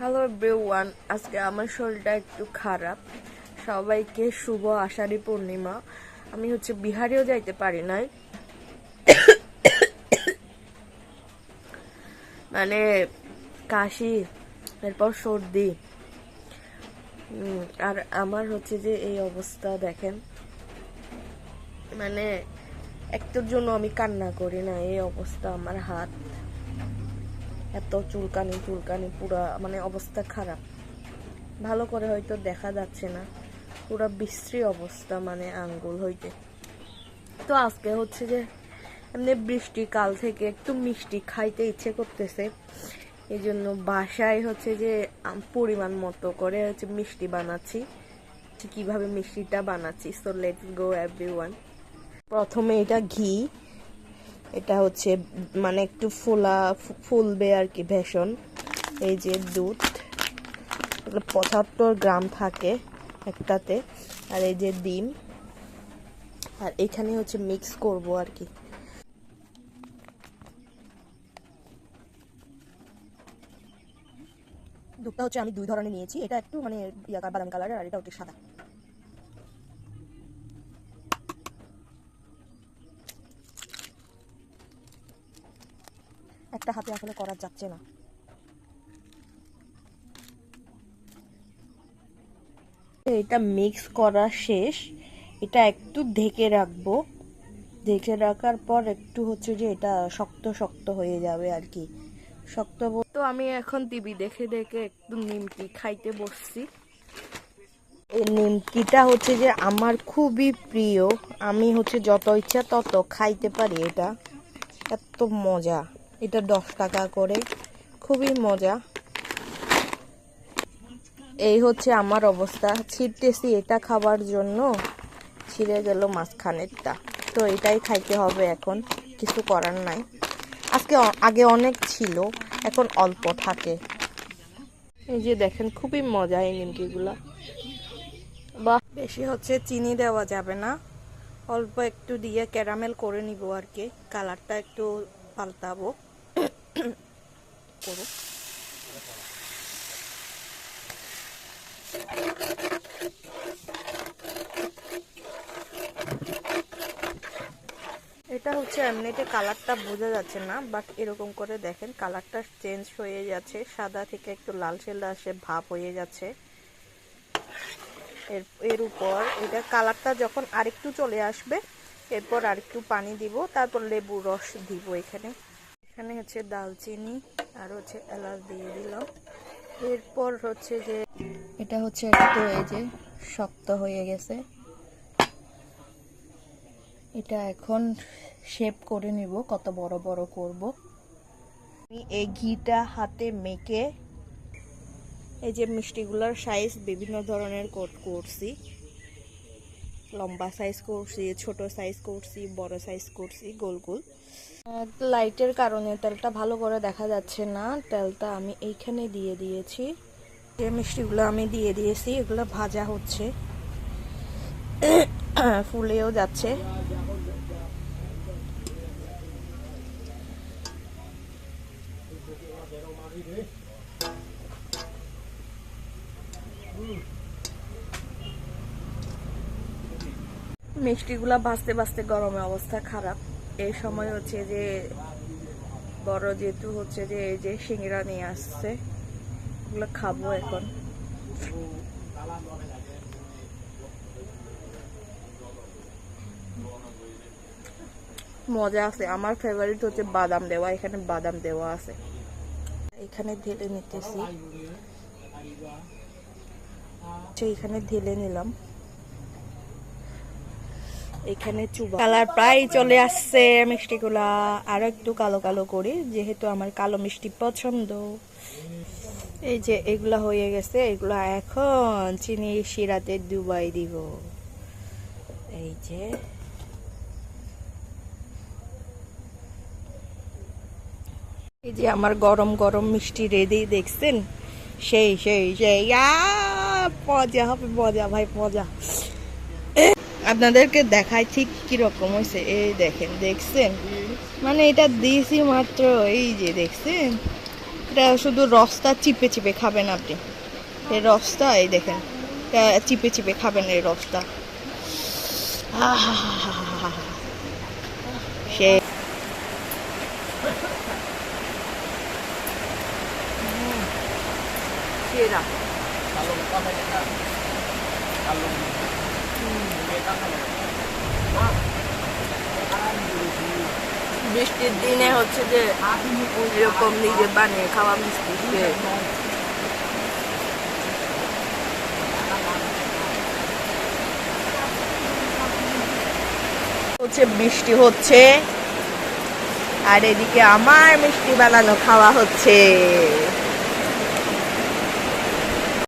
Hello one আজকে আমার শরীরটা একটু খারাপ। সবাইকে শুভ আষাঢ়ী পূর্ণিমা। আমি হচ্ছে বিহারেও যাইতে পারি নাই। মানে কাশি, এরপর সর্দি। আর আমার হচ্ছে যে এই অবস্থা, দেখেন। মানে একটার জন্য আমি কান্না করি না, এই অবস্থা আমার হাত। এত চুলকানি চুলকানি, পুরা মানে অবস্থা খারাপ। ভালো করে হয়তো দেখা যাচ্ছে না। পুরা বিশ্রী অবস্থা মানে আঙ্গুল হইতে। তো আজকে হচ্ছে যে এমনি বৃষ্টি কাল থেকে একটু মিষ্টি খাইতে ইচ্ছে করতেছে। এই জন্য বাসায় হচ্ছে যে পরিমাণ মতো করে হচ্ছে মিষ্টি বানাচ্ছি। কীভাবে মিষ্টিটা বানাচ্ছি so let's go every one প্রথমে এটা ঘি। এটা হচ্ছে মানে একটু ফোলা ফুলবে আর কি ভেষণ। এই যে দুধ। পঁচাত্তর গ্রাম থাকে একটাতে। আর এই যে ডিম। আর এখানে হচ্ছে মিক্স করব আর কি। দুধটা হচ্ছে আমি দুই ধরনের নিয়েছি। এটা একটু মানে বাদামি কালারের আর এটা হচ্ছে সাদা। একটা হাতে আসলে করা যাচ্ছে না। এটা মিক্স করা শেষ। এটা একটু ঢেকে রাখব। ঢেকে রাখার পর একটু হচ্ছে যে এটা শক্ত শক্ত হয়ে যাবে আর কি। শক্ত তো আমি এখন টিভি দেখে দেখে একটু নিমকি খাইতে বসছি। এই নিমকিটা হচ্ছে যে আমার খুবই প্রিয়। আমি হচ্ছে যত ইচ্ছা তত খাইতে পারি এটা। এত মজা। এটা দশ টাকা করে। খুবই মজা। এই হচ্ছে আমার অবস্থা। ছিটতেছি এটা খাবার জন্য। ছিঁড়ে গেল মাঝখানেরটা। তো এটাই খাইতে হবে এখন। কিছু করার নাই। আজকে আগে অনেক ছিল, এখন অল্প থাকে। এই যে দেখেন, খুবই মজা এই নিমকিগুলা। বাহ, বেশি হচ্ছে চিনি দেওয়া যাবে না। অল্প একটু দিয়ে ক্যারামেল করে নিব আর কি। কালারটা একটু পাল্টাবো। এটা হচ্ছে এমনিতে কালারটা বোঝা যাচ্ছে না বাট এরকম করে দেখেন, কালারটা চেঞ্জ হয়ে যাচ্ছে, সাদা থেকে একটু লালচে লালচে ভাব হয়ে যাচ্ছে। এর এর উপর, এটা কালারটা যখন আরেকটু চলে আসবে, এরপর আরেকটু পানি দিব, তারপর লেবু রস দিব এখানে। এখানে হচ্ছে দালচিনি আর হচ্ছে এলাচ দিয়ে দিলাম। এরপর হচ্ছে যে এটা হচ্ছে একটু এই যে শক্ত হয়ে গেছে। এটা এখন শেপ করে নিব, কত বড় বড় করব। আমি এই ঘিটা হাতে মেখে এই যে মিষ্টিগুলোর সাইজ বিভিন্ন ধরনের কোট করছি। লম্বা সাইজ করছি, ছোট সাইজ করছি, বড় সাইজ করছি, গোল গোল। লাইটের কারণে তেলটা ভালো করে দেখা যাচ্ছে না। তেলটা আমি এইখানে দিয়ে দিয়েছি। যে মিষ্টিগুলো আমি দিয়ে দিয়েছি, এগুলো ভাজা হচ্ছে। ফুলেও যাচ্ছে। মিষ্টিগুলা ভাজতে ভাজতে গরমে অবস্থা খারাপ। এই সময় হচ্ছে যে বড় যেহেতু হচ্ছে যে এই যে সিঙ্গড়া নিয়ে আসছে, এগুলো খাব এখন। মজা আছে। আমার ফেভারিট হচ্ছে বাদাম দেওয়া, এখানে বাদাম দেওয়া আছে। এখানে ঢেলে নিতেছি। এখানে ঢেলে নিলাম। এখানে চুবা। কালার প্রায় চলে আসছে মিষ্টিগুলা। আরও একটু কালো কালো করি, যেহেতু আমার কালো মিষ্টি পছন্দ। এই যে এগুলা হয়ে গেছে, এগুলা এখন চিনি শিরাতে ডুবাই দিব। এই যে। এই যে আমার গরম গরম মিষ্টি রেডি দেখছেন? সেই সেই সেই। মজা হবে, মজা ভাই, মজা। আপনাদেরকে দেখাই ঠিক কীরকম হয়েছে? এই দেখেন, দেখছেন? মানে এটা দিয়েছি মাত্র, এই যে দেখছেন? এটা শুধু রসটা চিপে চিপে খাবেন আপনি। এই রসটা, এই দেখেন চিপে চিপে খাবেন এই রসটা। সে সেরা। বৃষ্টির দিনে হচ্ছে যে এরকম নিজে বানিয়ে খাওয়া মিষ্টি খেয়ে। হচ্ছে বৃষ্টি হচ্ছে, আর এদিকে আমার মিষ্টি বানানো খাওয়া হচ্ছে।